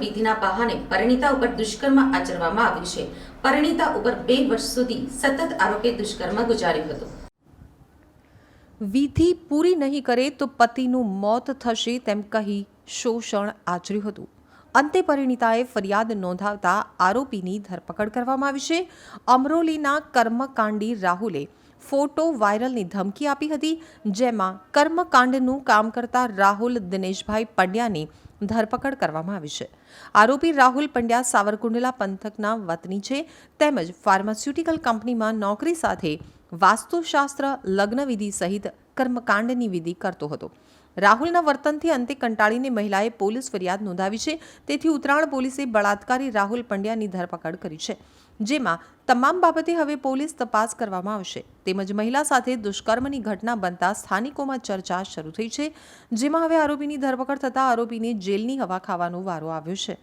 વિધિના બહાને પરિણીતા ઉપર દુષ્કર્મ આચરવામાં આવ્યું છે. પરિણીતા ઉપર બે વર્ષ સુધી સતત આરોપે દુષ્કર્મ ગુજાર્યું હતું. વિધિ પૂરી નહીં કરે તો પતિનું મોત થશે તેમ કહી શોષણ આચર્યું હતું. અંતે પરિણીતાએ ફરિયાદ નોંધાવતા આરોપીની ધરપકડ કરવામાં આવી છે. અમરોલીના કર્મકાંડી રાહુલે ફોટો વાયરલની ધમકી આપી હતી, જેમાં કર્મકાંડનું કામ કરતા રાહુલ દિનેશભાઈ પંડ્યાની ધરપકડ કરવામાં આવી છે. આરોપી રાહુલ પંડ્યા સાવરકુંડલા પંથકના વતની છે, તેમજ ફાર્માસ્યુટિકલ કંપનીમાં નોકરી સાથે વાસ્તુશાસ્ત્ર લગ્નવિધિ સહિત કર્મકાંડની વિધિ કરતો હતો. રાહુલના વર્તનથી અંતે કંટાળીને મહિલાએ પોલીસ ફરિયાદ નોંધાવી છે. તેથી ઉત્તરાયણ પોલીસે બળાત્કારી રાહુલ પંડ્યાની ધરપકડ કરી છે, જેમાં તમામ બાબતે હવે પોલીસ તપાસ કરવામાં આવશે. તેમજ મહિલા સાથે દુષ્કર્મની ઘટના બનતા સ્થાનિકોમાં ચર્ચા શરૂ થઈ છે, જેમાં હવે આરોપીની ધરપકડ થતાં આરોપીને જેલની હવા ખાવાનો વારો આવ્યો છે.